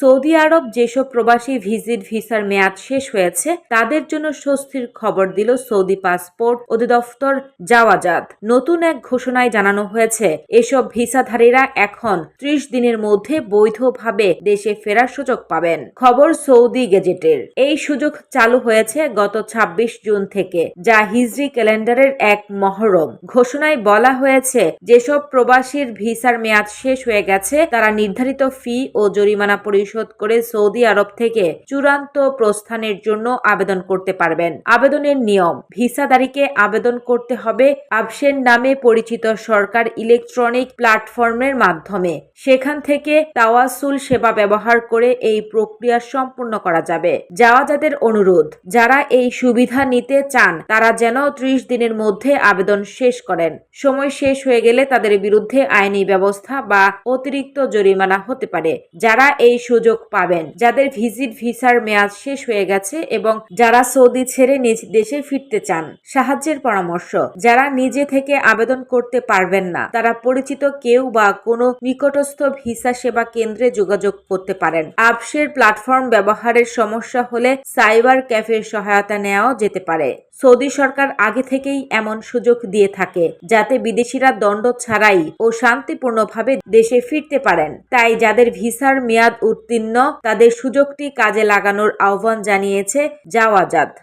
Saudi আরব যেসব প্রবাসী visit ভিসার মেয়াদ শেষ হয়েছে, তাদের জন্য স্বস্তির খবর দিল সৌদি পাসপোর্ট অধিদপ্তর যাওয়াজাত নতুন এক ঘোষণায় জানানো হয়েছে, এসব ভিসাধারীরা এখন ত্রিশ দিনের মধ্যে বৈধভাবে দেশে ফেরার সুযোগ পাবেন। খবর সৌদি গেজেটের। এই সুযোগ চালু হয়েছে গত ২৬ জুন থেকে, যা হিজরি ক্যালেন্ডারের এক মহরম। ঘোষণায় বলা হয়েছে, যেসব প্রবাসীর ভিসার মেয়াদ শেষ হয়ে গেছে, তারা নির্ধারিত ফি ও জরিমানা পরিশোধ করে সৌদি আরব থেকে চূড়ান্ত প্রস্থানের জন্য আবেদন করতে পারবেন। আবেদনের নিয়ম ভিসাদারিকে আবেদন করতে হবে আবসেন নামে পরিচিত সরকার ইলেকট্রনিক প্ল্যাটফর্মের মাধ্যমে। সেখান থেকে তাওয়াসুল সেবা ব্যবহার করে এই প্রক্রিয়া সম্পূর্ণ করা যাবে। যাওয়া যাদের অনুরোধ, যারা এই সুবিধা নিতে চান, তারা যেন ত্রিশ দিনের মধ্যে আবেদন শেষ করেন। সময় শেষ হয়ে গেলে তাদের বিরুদ্ধে আইনি ব্যবস্থা বা অতিরিক্ত জরিমানা হতে পারে। যারা এই সুযোগ পাবেন। যাদের ভিজিট ভিসার মেয়াদ শেষ হয়ে গেছে এবং যারা সৌদি ছেড়ে নিজ দেশে ফিরতে চান, সাহায্যের পরামর্শ, যারা নিজে থেকে আবেদন করতে পারবেন না, তারা পরিচিত কেউ বা কোনো নিকটস্থ ভিসা সেবা কেন্দ্রে যোগাযোগ করতে পারেন। আপসের প্ল্যাটফর্ম ব্যবহারের সমস্যা হলে সাইবার ক্যাফের সহায়তা নেওয়াও যেতে পারে। সৌদি সরকার আগে থেকেই এমন সুযোগ দিয়ে থাকে, যাতে বিদেশিরা দণ্ড ছাড়াই ও শান্তিপূর্ণভাবে দেশে ফিরতে পারেন। তাই যাদের ভিসার মেয়াদ উত্তীর্ণ। তাদের সুযোগটি কাজে লাগানোর আহ্বান জানিয়েছে জাওয়াজাদ।